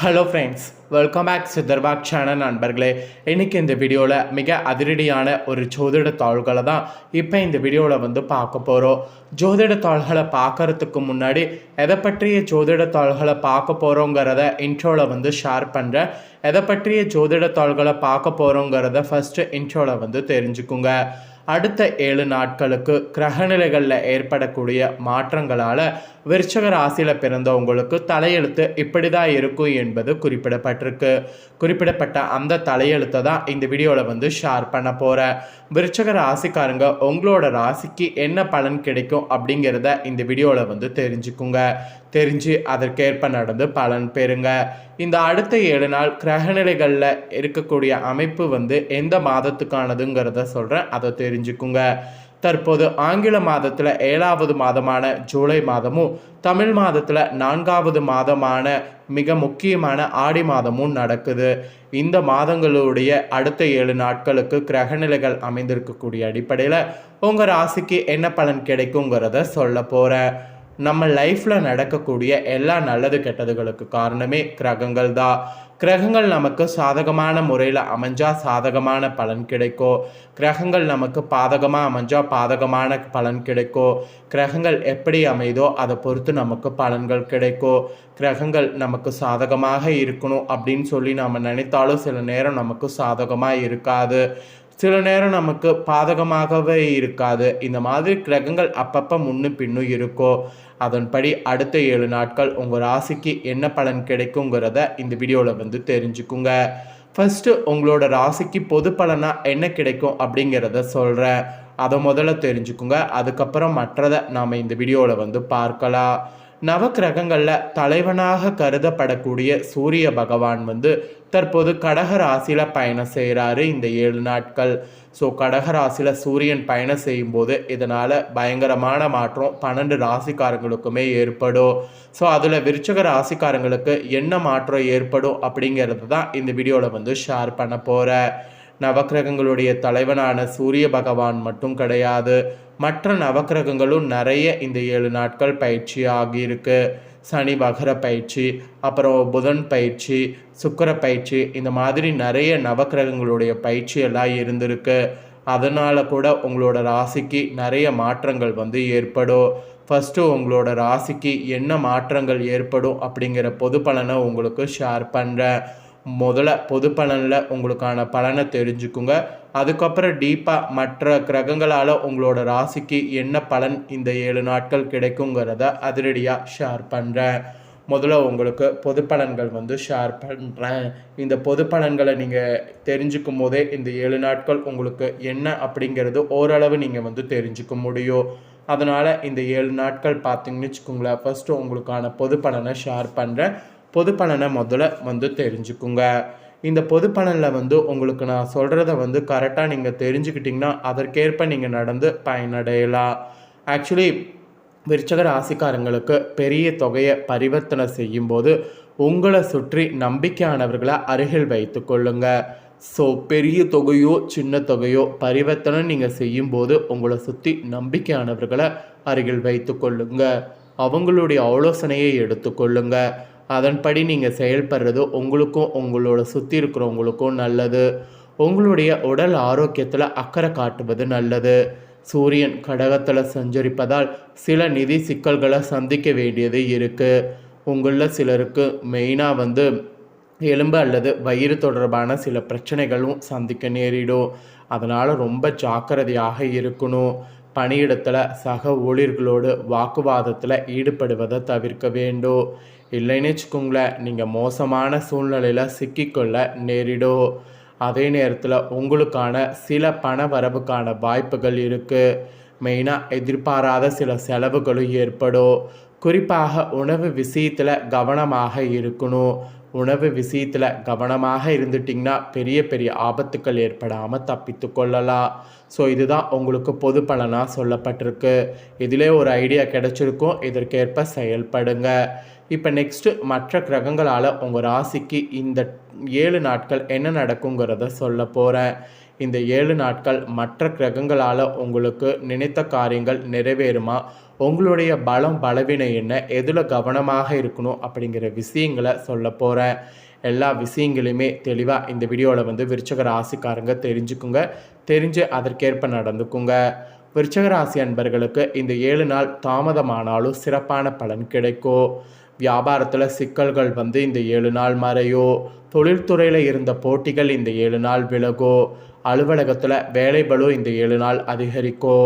Hello friends welcome back சித்தர்பாக் channel நண்பர்களே. இன்றைக்கி இந்த வீடியோவில் மிக அதிரடியான ஒரு ஜோதிட தாள்களை தான் இப்போ இந்த வீடியோவில் வந்து பார்க்க போகிறோம் ஜோதிட தாள்களை பார்க்கறதுக்கு முன்னாடி எதை பற்றிய ஜோதிட தாள்களை பார்க்க போகிறோங்கிறத இன்ட்ரோவில் வந்து ஷேர் பண்ணுறேன் எதை பற்றிய ஜோதிட தாள்களை பார்க்க போகிறோங்கிறத ஃபஸ்ட்டு இன்ட்ரோவில் வந்து தெரிஞ்சுக்குங்க. அடுத்த ஏழு நாட்களுக்கு கிரகநிலைகளில் ஏற்படக்கூடிய மாற்றங்களால் விருச்சக ராசியில் பிறந்தவங்களுக்கு தலையெழுத்து இப்படி தான் இருக்கும் என்பது குறிப்பிடப்பட்டிருக்கு. குறிப்பிடப்பட்ட அந்த தலையெழுத்தை தான் இந்த வீடியோவில் வந்து ஷேர் பண்ண போகிறேன் விருச்சக ராசிக்காரங்க உங்களோட ராசிக்கு என்ன பலன் கிடைக்கும் அப்படிங்கிறத இந்த வீடியோவில் வந்து தெரிஞ்சுக்குங்க. தெரிஞ்சு அதற்கேற்ப நடந்து பலன் பெறுங்க. இந்த அடுத்த ஏழு நாள் கிரகநிலைகளில் இருக்கக்கூடிய அமைப்பு வந்து எந்த மாதத்துக்கானதுங்கிறத சொல்கிறேன் அதை தெரிஞ்சுக்குங்க. தற்போது ஆங்கில மாதத்தில் ஏழாவது மாதமான ஜூலை மாதமும் தமிழ் மாதத்தில் நான்காவது மாதமான மிக முக்கியமான ஆடி மாதமும் நடக்குது. இந்த மாதங்களுடைய அடுத்த ஏழு நாட்களுக்கு கிரகநிலைகள் அமைந்திருக்கக்கூடிய அடிப்படையில் உங்கள் ராசிக்கு என்ன பலன் கிடைக்குங்கிறத சொல்ல போகிறேன் நம்ம லைஃப்பில் நடக்கக்கூடிய எல்லா நல்லது கெட்டதுகளுக்கு காரணமே கிரகங்கள் தான். கிரகங்கள் நமக்கு சாதகமான முறையில் அமைஞ்சால் சாதகமான பலன் கிடைக்கும் கிரகங்கள் நமக்கு பாதகமாக அமைஞ்சால் பாதகமான பலன் கிடைக்கும் கிரகங்கள் எப்படி அமைதோ அதை பொறுத்து நமக்கு பலன்கள் கிடைக்கும் கிரகங்கள் நமக்கு சாதகமாக இருக்கணும் அப்படின்னு சொல்லி நாம் நினைத்தாலும் சில நேரம் நமக்கு சாதகமாக இருக்காது. சில நேரம் நமக்கு பாதகமாகவே இருக்காது. இந்த மாதிரி கிரகங்கள் அப்பப்போ முன்னு பின்னும் இருக்கோ அதன்படி அடுத்த ஏழு நாட்கள் உங்கள் ராசிக்கு என்ன பலன் கிடைக்குங்கிறத இந்த வீடியோவில் வந்து தெரிஞ்சுக்குங்க. ஃபஸ்ட்டு உங்களோட ராசிக்கு பொது பலனாக என்ன கிடைக்கும் அப்படிங்கிறத சொல்கிறேன் அதை முதல்ல தெரிஞ்சுக்குங்க. அதுக்கப்புறம் மற்றதை நாம் இந்த வீடியோவில் வந்து பார்க்கலாம். நவக்கிரகங்களில் தலைவனாக கருதப்படக்கூடிய சூரிய பகவான் வந்து தற்போது கடக ராசியில் பயணம் செய்கிறாரு இந்த ஏழு நாட்கள். ஸோ கடக ராசியில் சூரியன் பயணம் செய்யும்போது இதனால் பயங்கரமான மாற்றம் பன்னெண்டு ராசிக்காரங்களுக்குமே ஏற்படும். ஸோ அதில் விருச்சக ராசிக்காரங்களுக்கு என்ன மாற்றம் ஏற்படும் அப்படிங்கிறது தான் இந்த வீடியோவில் வந்து ஷேர் பண்ண போகிறேன் நவக்கிரகங்களுடைய தலைவனான சூரிய பகவான் மட்டும் கிடையாது. மற்ற நவக்கிரகங்களும் நிறைய இந்த ஏழு நாட்கள் பயிற்சி ஆகியிருக்கு. சனி வகர பயிற்சி அப்புறம் புதன் பயிற்சி சுக்கிர பயிற்சி இந்த மாதிரி நிறைய நவக்கிரகங்களுடைய பயிற்சி எல்லாம் இருந்திருக்கு. அதனால் கூட உங்களோட ராசிக்கு நிறைய மாற்றங்கள் வந்து ஏற்படும். ஃபஸ்ட்டு உங்களோட ராசிக்கு என்ன மாற்றங்கள் ஏற்படும் அப்படிங்கிற பொது பலனை உங்களுக்கு ஷேர் பண்ணுறேன் முதல்ல பொது பலனில் உங்களுக்கான பலனை தெரிஞ்சுக்குங்க. அதுக்கப்புறம் டீப்பாக மற்ற கிரகங்களால் உங்களோட ராசிக்கு என்ன பலன் இந்த ஏழு நாட்கள் கிடைக்குங்கிறத அதிரடியாக ஷேர் பண்ணுறேன் முதல்ல உங்களுக்கு பொது பலன்கள் வந்து ஷேர் பண்ணுறேன் இந்த பொது பலன்களை நீங்கள் தெரிஞ்சுக்கும் போதே இந்த ஏழு நாட்கள் உங்களுக்கு என்ன அப்படிங்கிறது ஓரளவு நீங்கள் வந்து தெரிஞ்சுக்க முடியும். அதனால் இந்த ஏழு நாட்கள் பார்த்தீங்கன்னு வச்சுக்கோங்களேன். ஃபஸ்ட்டு உங்களுக்கான பொது பலனை ஷேர் பண்ணுறேன் பொது பலனை முதல்ல வந்து தெரிஞ்சுக்குங்க. இந்த பொது பலனில் வந்து உங்களுக்கு நான் சொல்கிறத வந்து கரெக்டாக நீங்கள் தெரிஞ்சுக்கிட்டிங்கன்னா அதற்கேற்ப நீங்கள் நடந்து பயனடையலாம். ஆக்சுவலி விருச்சக ராசிக்காரங்களுக்கு பெரிய தொகையை பரிவர்த்தனை செய்யும்போது உங்களை சுற்றி நம்பிக்கையானவர்களை அருகில் வைத்து கொள்ளுங்க. ஸோ பெரிய தொகையோ சின்ன தொகையோ பரிவர்த்தனை நீங்கள் செய்யும்போது உங்களை சுற்றி நம்பிக்கையானவர்களை அருகில் வைத்து கொள்ளுங்க. அவங்களுடைய ஆலோசனையை எடுத்துக்கொள்ளுங்க அதன்படி நீங்கள் செயல்படுறது உங்களுக்கும் உங்களோட சுற்றி இருக்கிறவங்களுக்கும் நல்லது. உங்களுடைய உடல் ஆரோக்கியத்தில் அக்கறை காட்டுவது நல்லது. சூரியன் கடகத்தில் சஞ்சரிப்பதால் சில நிதி சிக்கல்களை சந்திக்க வேண்டியது இருக்குது உங்களில் சிலருக்கு மெயினாக வந்து எலும்பு அல்லது வயிறு தொடர்பான சில பிரச்சனைகளும் சந்திக்க நேரிடும். அதனால் ரொம்ப ஜாக்கிரதையாக இருக்கணும். பணியிடத்தில் சக ஊழியர்களோடு வாக்குவாதத்தில் ஈடுபடுவதை தவிர்க்க வேண்டும் இல்லைன்னு வச்சுக்கோங்களேன் நீங்கள் மோசமான சூழ்நிலையில் சிக்கிக்கொள்ள நேரிடும் அதே நேரத்தில் உங்களுக்கான சில பண வரவுக்கான வாய்ப்புகள் இருக்குது மெயினாக எதிர்பாராத சில செலவுகளும் ஏற்படும். குறிப்பாக உணவு விஷயத்தில் கவனமாக இருக்கணும். உணவு விஷயத்தில் கவனமாக இருந்துட்டிங்கன்னா பெரிய பெரிய ஆபத்துக்கள் ஏற்படாமல் தப்பித்து கொள்ளலாம். ஸோ இதுதான் உங்களுக்கு பொது பலனாக சொல்லப்பட்டிருக்கு. இதிலே ஒரு ஐடியா கிடைச்சிருக்கும். இதற்கேற்ப செயல்படுங்க. இப்போ நெக்ஸ்ட்டு மற்ற கிரகங்களால் உங்கள் ராசிக்கு இந்த ஏழு நாட்கள் என்ன நடக்குங்கிறத சொல்ல போகிறேன் இந்த ஏழு நாட்கள் மற்ற கிரகங்களால் உங்களுக்கு நினைத்த காரியங்கள் நிறைவேறுமா? உங்களுடைய பலம் பலவீனம் என்ன? எதில் கவனமாக இருக்கணும் அப்படிங்கிற விஷயங்களை சொல்ல போகிறேன் எல்லா விஷயங்களையுமே தெளிவாக இந்த வீடியோவில் வந்து விருச்சக ராசிக்காரங்க தெரிஞ்சுக்குங்க. தெரிஞ்சு அதற்கேற்ப நடந்துக்குங்க. விருச்சகராசி அன்பர்களுக்கு இந்த ஏழு நாள் தாமதமானாலும் சிறப்பான பலன் கிடைக்கும். வியாபாரத்தில் சிக்கல்கள் வந்து இந்த ஏழு நாள் மறையோ தொழில்துறையில் இருந்த போட்டிகள் இந்த ஏழு நாள் விலகோ அலுவலகத்தில் வேலைபளு இந்த ஏழு நாள் அதிகரிக்கோ.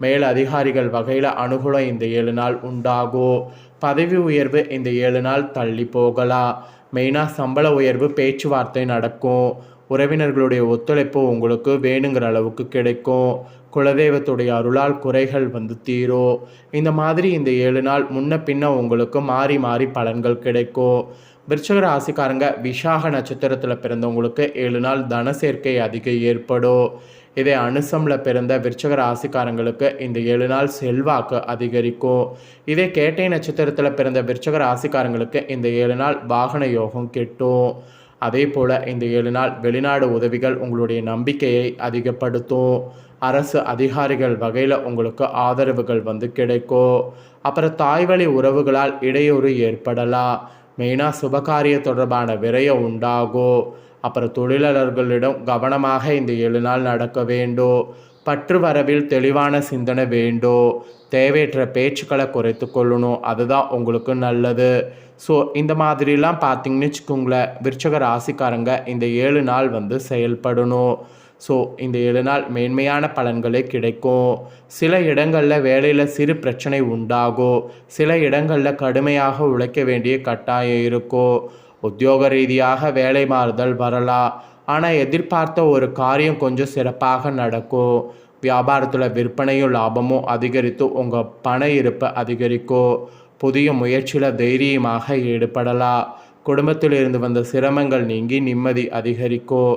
மேல் அதிகாரிகள் வகையில் அனுகூலம் இந்த ஏழு நாள் உண்டாகும் பதவி உயர்வு இந்த ஏழு நாள் தள்ளி போகலாம் மெயினாக சம்பள உயர்வு பேச்சுவார்த்தை நடக்கும். உறவினர்களுடைய ஒத்துழைப்பு உங்களுக்கு வேணுங்கிற அளவுக்கு கிடைக்கும். குலதெய்வத்துடைய அருளால் குறைகள் வந்து தீரும் இந்த மாதிரி இந்த ஏழு நாள் முன்ன பின்ன உங்களுக்கு மாறி மாறி பலன்கள் கிடைக்கும் விருச்சக ராசிக்காரங்க விஷாக நட்சத்திரத்தில் பிறந்தவங்களுக்கு ஏழு நாள் தன சேர்க்கை அதிகம் ஏற்படும். இதே அனுசமில் பிறந்த விருச்சக ராசிக்காரங்களுக்கு இந்த ஏழு நாள் செல்வாக்கு அதிகரிக்கும். இதே கேட்டை நட்சத்திரத்தில் பிறந்த விருச்சக ராசிக்காரங்களுக்கு இந்த ஏழு நாள் வாகன யோகம் கெட்டும். அதே போல் இந்த ஏழு நாள் வெளிநாடு உதவிகள் உங்களுடைய நம்பிக்கையை அதிகப்படுத்தும். அரசு அதிகாரிகள் வகையில் உங்களுக்கு ஆதரவுகள் வந்து கிடைக்கும். அப்புறம் தாய்வழி உறவுகளால் இடையூறு ஏற்படலாம். மெயினாக சுபகாரிய தொடர்பான விரயம் உண்டாகும் அப்புறம் தொழிலாளர்களிடம் கவனமாக இந்த ஏழு நாள் நடக்க வேண்டும் பற்று வரவில் தெளிவான சிந்தனை வேண்டும் தேவையற்ற பேச்சுக்களை குறைத்து கொள்ளணும். அதுதான் உங்களுக்கு நல்லது. ஸோ இந்த மாதிரிலாம் பார்த்தீங்கன்னு வச்சுக்கோங்களேன். விருச்சக ராசிக்காரங்க இந்த ஏழு நாள் வந்து செயல்படணும். ஸோ இந்த ஏழு நாள் மேன்மையான பலன்களே கிடைக்கும். சில இடங்களில் வேலையில் சிறு பிரச்சனை உண்டாகும் சில இடங்களில் கடுமையாக உழைக்க வேண்டிய கட்டாயம் இருக்கும் உத்தியோக ரீதியாக வேலை மாறுதல் வரலாம். ஆனால் எதிர்பார்த்த ஒரு காரியம் கொஞ்சம் சிறப்பாக நடக்கும் வியாபாரத்தில் விற்பனையும் லாபமும் அதிகரித்து உங்கள் பண இருப்பை அதிகரிக்கும் புதிய முயற்சியில் தைரியமாக ஈடுபடலாம். குடும்பத்தில் இருந்து வந்த சிரமங்கள் நீங்கி நிம்மதி அதிகரிக்கும்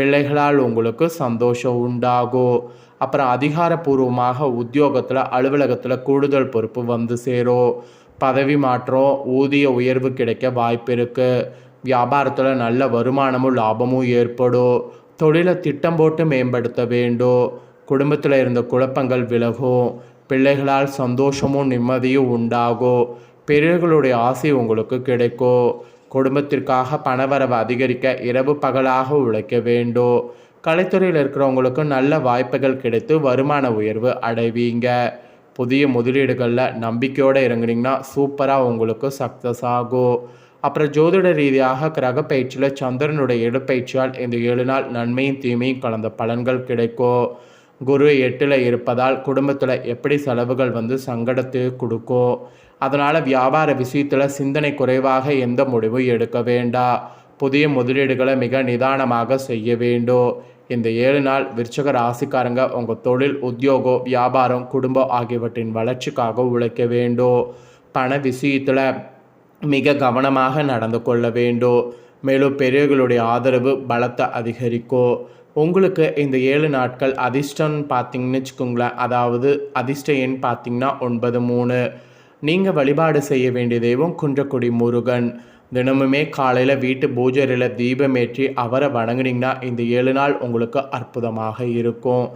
பிள்ளைகளால் உங்களுக்கு சந்தோஷம் உண்டாகும் அப்புறம் அதிகாரப்பூர்வமாக உத்தியோகத்தில் அலுவலகத்தில் கூடுதல் பொறுப்பு வந்து சேரும் பதவி மாற்றம் ஊதிய உயர்வு கிடைக்க வாய்ப்பு இருக்குது வியாபாரத்தில் நல்ல வருமானமும் லாபமும் ஏற்படும் தொழிலை திட்டம் போட்டு மேம்படுத்த வேண்டும் குடும்பத்தில் இருந்த குழப்பங்கள் விலகும் பிள்ளைகளால் சந்தோஷமும் நிம்மதியும் உண்டாகும் பெரியவர்களுடைய ஆசை உங்களுக்கு கிடைக்கும் குடும்பத்திற்காக பணவரவு அதிகரிக்க இரவு பகலாக உழைக்க வேண்டும் கலைத்துறையில் இருக்கிறவங்களுக்கு நல்ல வாய்ப்புகள் கிடைத்து வருமான உயர்வு அடைவீங்க. புதிய முதலீடுகளில் நம்பிக்கையோடு இறங்குனீங்கன்னா சூப்பராக உங்களுக்கு சக்ஸஸ் ஆகும். அப்புறம் ஜோதிட ரீதியாக கிரக பயிற்சியில் சந்திரனுடைய இடப்பயிற்சியால் இந்த ஏழு நாள் நன்மையும் தீமையும் கலந்த பலன்கள் கிடைக்கும். குரு எட்டில் இருப்பதால் குடும்பத்தில் எப்படி செலவுகள் வந்து சங்கடத்தை கொடுக்கும்? அதனால் வியாபார விஷயத்தில் சிந்தனை குறைவாக எந்த முடிவும் எடுக்க வேண்டாம் புதிய முதலீடுகளை மிக நிதானமாக செய்ய வேண்டும் இந்த ஏழு நாள் விருச்சக ராசிக்காரங்க உங்கள் தொழில் உத்தியோகம் வியாபாரம் குடும்பம் ஆகியவற்றின் வளர்ச்சிக்காக உழைக்க வேண்டும் பண விஷயத்தில் மிக கவனமாக நடந்து கொள்ள வேண்டும் மேலும் பெரியவர்களுடைய ஆதரவு பலத்தை அதிகரிக்கும் உங்களுக்கு இந்த ஏழு நாட்கள் அதிர்ஷ்டம் பார்த்தீங்கன்னு வச்சுக்கோங்களேன். அதாவது அதிர்ஷ்ட எண் பார்த்தீங்கன்னா ஒன்பது மூணு. நீங்கள் வழிபாடு செய்ய வேண்டிய தெய்வம் குன்றக்குடி முருகன். தினமுமே காலையில் வீட்டு பூஜையில் தீபமேற்றி அவரை வணங்குனீங்கன்னா இந்த ஏழு நாள் உங்களுக்கு அற்புதமாக இருக்கும்.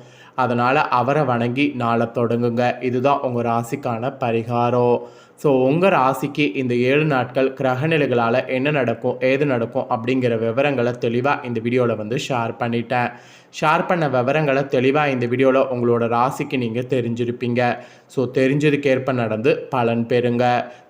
அதனால் அவரை வணங்கி நாளை தொடங்குங்க. இதுதான் உங்கள் ராசிக்கான பரிகாரம். ஸோ உங்கள் ராசிக்கு இந்த ஏழு நாட்கள் கிரகநிலைகளால் என்ன நடக்கும் ஏது நடக்கும் அப்படிங்கிற விவரங்களை தெளிவாக இந்த வீடியோவில் வந்து ஷேர் பண்ணிட்டேன். ஷேர் பண்ண விவரங்களை தெளிவாக இந்த வீடியோவில் உங்களோட ராசிக்கு நீங்கள் தெரிஞ்சிருப்பீங்க. ஸோ தெரிஞ்சதுக்கேற்ப நடந்து பலன் பெறுங்க.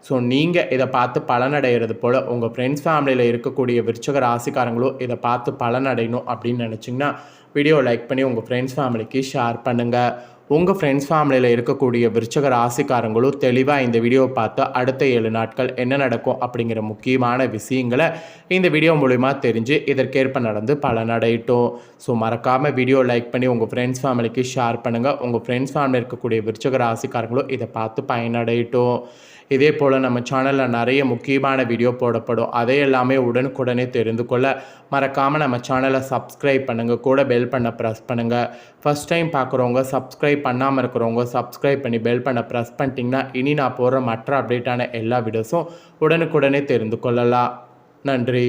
ஸோ நீங்கள் இதை பார்த்து பலனடைகிறது போல் உங்கள் ஃப்ரெண்ட்ஸ் ஃபேமிலியில் இருக்கக்கூடிய விருச்சக ராசிக்காரங்களும் இதை பார்த்து பலனடையணும் அப்படின்னு நினச்சிங்கன்னா வீடியோ லைக் பண்ணி உங்கள் ஃப்ரெண்ட்ஸ் ஃபேமிலிக்கு ஷேர் பண்ணுங்கள் உங்கள் ஃப்ரெண்ட்ஸ் ஃபேமிலியில் இருக்கக்கூடிய விருச்சக ராசிக்காரங்களும் தெளிவாக இந்த வீடியோவை பார்த்து அடுத்த ஏழு நாட்கள் என்ன நடக்கும் அப்படிங்கிற முக்கியமான விஷயங்களை இந்த வீடியோ மூலிமா தெரிஞ்சு இதற்கேற்ப நடந்து பலனடையட்டும். ஸோ மறக்காமல் வீடியோ லைக் பண்ணி உங்கள் ஃப்ரெண்ட்ஸ் ஃபேமிலிக்கு ஷேர் பண்ணுங்கள் உங்கள் ஃப்ரெண்ட்ஸ் ஃபேமிலியில் இருக்கக்கூடிய விருச்சக ராசிக்காரங்களும் இதை பார்த்து பயனடையட்டும். இதே போல் நம்ம சேனலில் நிறைய முக்கியமான வீடியோ போடப்படும். அதை எல்லாமே உடனுக்குடனே தெரிந்து கொள்ள மறக்காமல் நம்ம சேனலை சப்ஸ்கிரைப் பண்ணுங்கள் கூட பெல் பண்ண ப்ரெஸ் பண்ணுங்கள் ஃபஸ்ட் டைம் பார்க்குறவங்க சப்ஸ்கிரைப் பண்ணாமல் இருக்கிறவங்க சப்ஸ்கிரைப் பண்ணி பெல் பண்ண ப்ரெஸ் பண்ணிட்டீங்கன்னா இனி நான் போடுற மற்ற அப்டேட்டான எல்லா வீடியோஸும் உடனுக்குடனே தெரிந்து கொள்ளலாம். நன்றி.